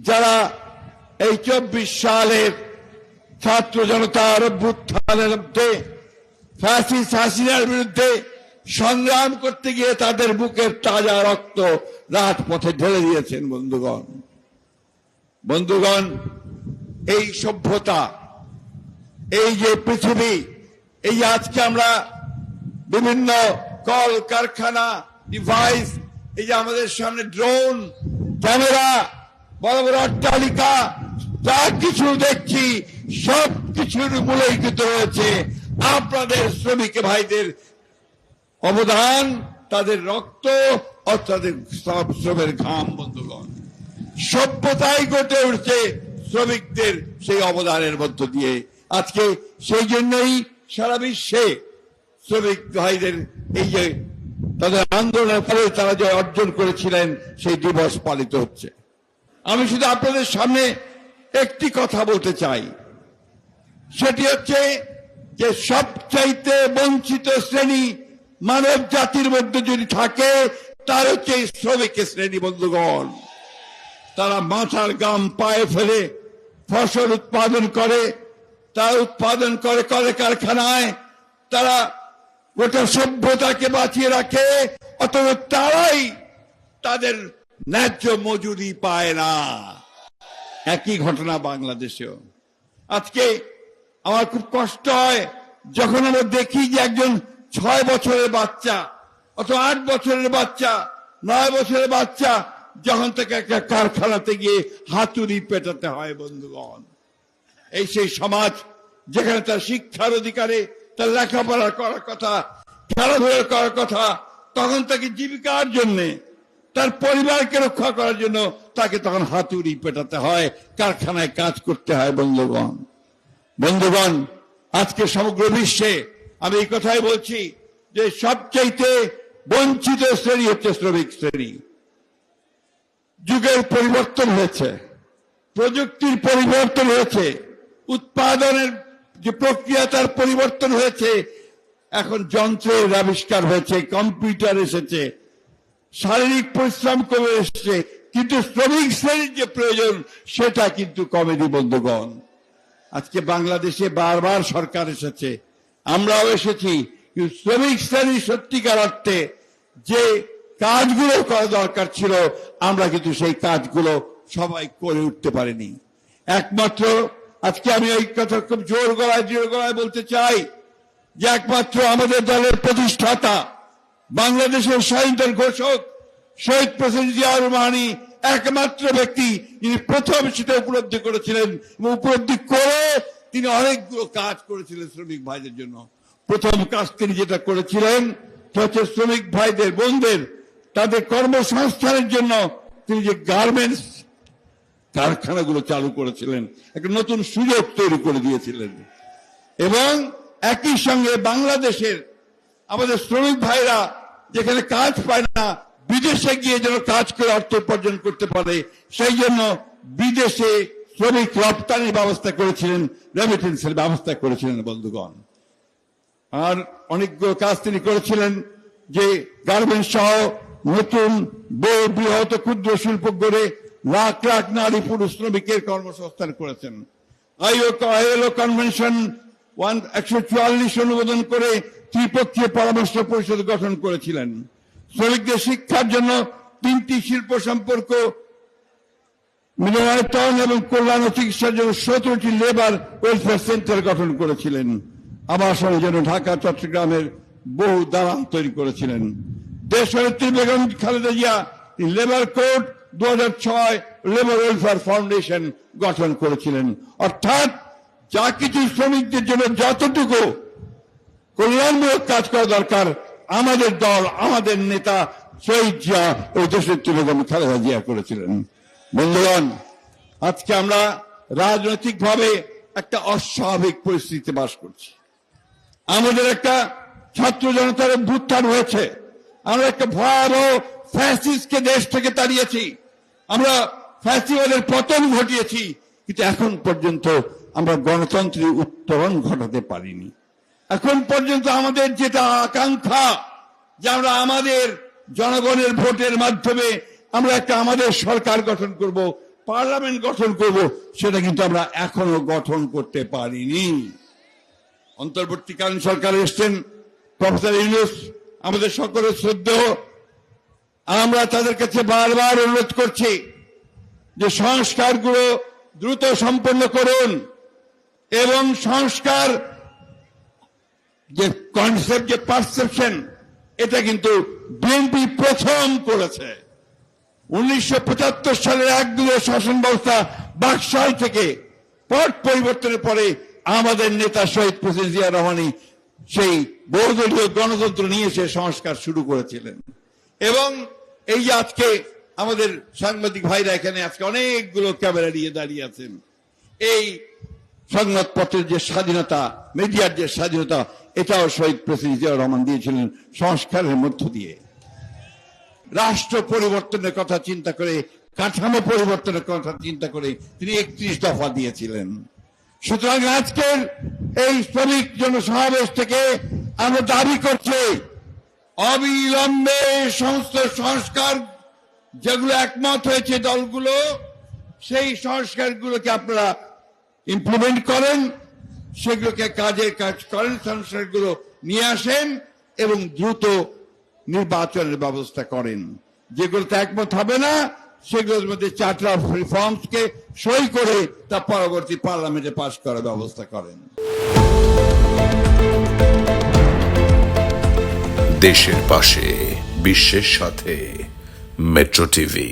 যারা এই চব্বিশ সালের ছাত্র জনতার অভ্যুত্থানের মধ্যে ফ্যাসিস হাসিনার বিরুদ্ধে সংগ্রাম করতে গিয়ে তাদের বুকের তাজা রক্ত রাজপথে ঢেলে দিয়েছেন বন্ধুগণ। বন্ধুগণ, এই সভ্যতা, এই যে পৃথিবী, এই আজকে আমরা বিভিন্ন কল কারখানা ডিভাইস এই যে আমাদের সামনে ড্রোন ক্যামেরা বড় বড় অট্টালিকা, যা কিছু দেখছি, সব কিছুর মূলেই কিন্তু রয়েছে। আপনাদের শ্রমিক ভাইদের অবদান, তাদের রক্ত শ্রমের ঘাম, বন্ধুগণ। সভ্যতাই গড়ে উঠছে শ্রমিকদের সেই অবদানের মধ্য দিয়ে। আজকে সেই জন্যই সারা বিশ্বে শ্রমিক ভাইদের এই যে তাদের আন্দোলনের ফলে তারা যে অর্জন করেছিলেন, সেই দিবস পালিত হচ্ছে। আমি শুধু আপনাদের সামনে একটি কথা বলতে চাই। সেটি হচ্ছে যে সবচাইতে বঞ্চিত শ্রেণি মানব জাতির মধ্যে যদি থাকে, তার হচ্ছে শ্রমিক শ্রেণি, বন্ধুগণ। তারা মাথার গাম পায়ে ফেলে ফসল উৎপাদন করে, তারা উৎপাদন করে করে কারখানায়, তারা গোটা সভ্যতাকে বাঁচিয়ে রাখে অথবা তারাই তাদের ন্যায্য মজুরি পায় না। একই ঘটনা বাংলাদেশেও। আজকে আমার খুব কষ্ট হয় যখন আমরা দেখি যে একজন ছয় বছরের বাচ্চা, অথবা আট বছরের বাচ্চা, নয় বছরের বাচ্চা যখন থেকে একটা কারখানাতে গিয়ে হাতুড়ি পেটাতে হয়, বন্ধুগণ। এই সেই সমাজ যেখানে তার শিক্ষার অধিকারে, তার লেখাপড়া করার কথা, খেলাধুলা করার কথা, তখন তাকে জীবিকার জন্যে তার পরিবারকে রক্ষা করার জন্য তাকে তখন হাতুড়ি পেটাতে হয়, কারখানায় কাজ করতে হয় বন্ধুগণ। বন্ধুগণ, আজকে সমগ্র বিশ্বে আমি এই কথাই বলছি যে সবচাইতে বঞ্চিত শ্রেণি হচ্ছে শ্রমিক শ্রেণি। যুগের পরিবর্তন হয়েছে, প্রযুক্তির পরিবর্তন হয়েছে, উৎপাদনের যে প্রক্রিয়া তার পরিবর্তন হয়েছে, এখন যন্ত্রের আবিষ্কার হয়েছে, কম্পিউটার এসেছে শারীরিক পরিশ্রম কমে এসেছে, কিন্তু শ্রমিক শ্রেণির যে প্রয়োজন, সেটা কিন্তু কমেনি বন্ধুগণ। আজকে বাংলাদেশে বারবার সরকার এসেছে। আমরাও এসেছি শ্রমিক শ্রেণি সত্যিকার অর্থে যে কাজগুলো করা দরকার ছিল, আমরা কিন্তু সেই কাজগুলো সবাই করে উঠতে পারিনি। একমাত্র, আজকে আমি এই কথা খুব জোর গলায় জোর গলায় বলতে চাই যে একমাত্র আমাদের দলের প্রতিষ্ঠাতা বাংলাদেশের স্বাধীনতার ঘোষক শহীদ প্রেসিডেন্ট জিয়াউর রহমানি একমাত্র ব্যক্তি যিনি প্রথম সেটা উপলব্ধি করেছিলেন এবং উপলব্ধি করে তিনি অনেকগুলো কাজ করেছিলেন শ্রমিক ভাইদের জন্য। প্রথম কাজ তিনি যেটা করেছিলেন হচ্ছে শ্রমিক ভাইদের, বোনদের, তাদের কর্মসংস্থানের জন্য তিনি যে গার্মেন্টস কারখানাগুলো চালু করেছিলেন, একটা নতুন সুযোগ তৈরি করে দিয়েছিলেন। এবং একই সঙ্গে বাংলাদেশের আমাদের শ্রমিক ভাইরা যেখানে কাজ পায় না, বিদেশে গিয়ে যেন কাজ করে অর্থ উপার্জন করতে পারে, সেই জন্য বিদেশে শ্রমিক রপ্তানির ব্যবস্থা করেছিলেন রেমিটেন্সের ব্যবস্থা করেছিলেন বন্ধুগণ। আর অনেকগুলো কাজ তিনি করেছিলেন যে গার্মেন্টস সহ নতুন বৃহৎ ক্ষুদ্র শিল্প গড়ে লাখ লাখ নারী পুরুষ শ্রমিকের কর্মসংস্থান করেছেন। আইও আইএলও কনভেনশন ওয়ান একশো চুয়াল্লিশ অনুমোদন করে ত্রিপক্ষীয় পরামর্শ পরিষদ গঠন করেছিলেন? শ্রমিকদের শিক্ষার জন্য তিনটি শিল্প সম্পর্ক মিলনায়তন এবং কল্যাণ চিকিৎসার জন্য সতেরোটি লেবার ওয়েলফেয়ার সেন্টার গঠন করেছিলেন। আবাসনের জন্য ঢাকা, চট্টগ্রামের বহু দালাল তৈরি করেছিলেন। দেশনেত্রী বেগম খালেদা জিয়া লেবার কোড দু লেবার ওয়েলফেয়ার ফাউন্ডেশন গঠন করেছিলেন। অর্থাৎ যা কিছু শ্রমিকদের জন্য যতটুকু কল্যাণমূলক কাজ করা দরকার। আমাদের দল, আমাদের নেতা শহীদ জিয়া ও দেশনেত্রী বেগম খালেদা জিয়া করেছিলেন। বন্ধুগণ, আজকে আমরা রাজনৈতিকভাবে একটা অস্বাভাবিক পরিস্থিতিতে বাস করছি। আমাদের একটা ছাত্র জনতার অভ্যুত্থান হয়েছে। আমরা একটা ভয়াবহ ফ্যাসিস্টকে দেশ থেকে তাড়িয়েছি। আমরা ফ্যাসিবাদের পতন ঘটিয়েছি, কিন্তু এখন পর্যন্ত আমরা গণতন্ত্রের উত্তরণ ঘটাতে পারিনি। এখন পর্যন্ত আমাদের যেটা আকাঙ্ক্ষা যে আমরা আমাদের জনগণের ভোটের মাধ্যমে আমরা একটা আমাদের সরকার গঠন করব, পার্লামেন্ট গঠন করব, সেটা কিন্তু আমরা এখনও গঠন করতে পারিনি। অন্তর্বর্তীকালীন সরকার এসছেন, প্রফেসর ইউনুস, আমাদের সকলের শ্রদ্ধেয়। আমরা তাদের কাছে বারবার অনুরোধ করছি যে সংস্কারগুলো দ্রুত সম্পন্ন করুন এবং সংস্কার যে কনসেপ্ট যে পারসেপশন এটা কিন্তু বিএনপি প্রথম করেছে। উনিশশো পঁচাত্তর সালের একদলীয় শাসন ব্যবস্থা বাকশাল থেকে পট পরিবর্তনের পরে আমাদের নেতা শহীদ প্রেসিডেন্ট জিয়া রহমানি সেই বহুদলীয় গণতন্ত্র নিয়ে সে সংস্কার শুরু করেছিলেন। এবং এই যে আজকে আমাদের সাংবাদিক ভাইরা এখানে আজকে অনেকগুলো ক্যামেরা নিয়ে দাঁড়িয়ে আছেন। এই সংবাদপত্রের যে স্বাধীনতা, মিডিয়ার যে স্বাধীনতা এটাও শহীদ প্রেসিডেন্ট জিয়া রহমান দিয়েছিলেন সংস্কারের মধ্য দিয়ে। রাষ্ট্র পরিবর্তনের কথা চিন্তা করে, কাঠামো পরিবর্তনের কথা চিন্তা করে তিনি একত্রিশ দফা দিয়েছিলেন। সুতরাং আজকের এই শ্রমিক জনসমাবেশ থেকে আমরা দাবি করছি, অবিলম্বে সমস্ত সংস্কার যেগুলো একমত হয়েছে দলগুলো, সেই সংস্কারগুলোকে আপনারা ইমপ্লিমেন্ট করেন। সেগুলোকে কাজের কাজ করেন, সংস্কারগুলো নিয়ে আসেন এবং দ্রুত নির্বাচনের ব্যবস্থা করেন। যেগুলোতে একমত হবে না, সেগুলোর মধ্যে চার্টার অফ রিফর্মস কে সই করে তা পরবর্তী পার্লামেন্টে পাশ করার ব্যবস্থা করেন। দেশের পাশে, বিশ্বের সাথে মেট্রো টিভি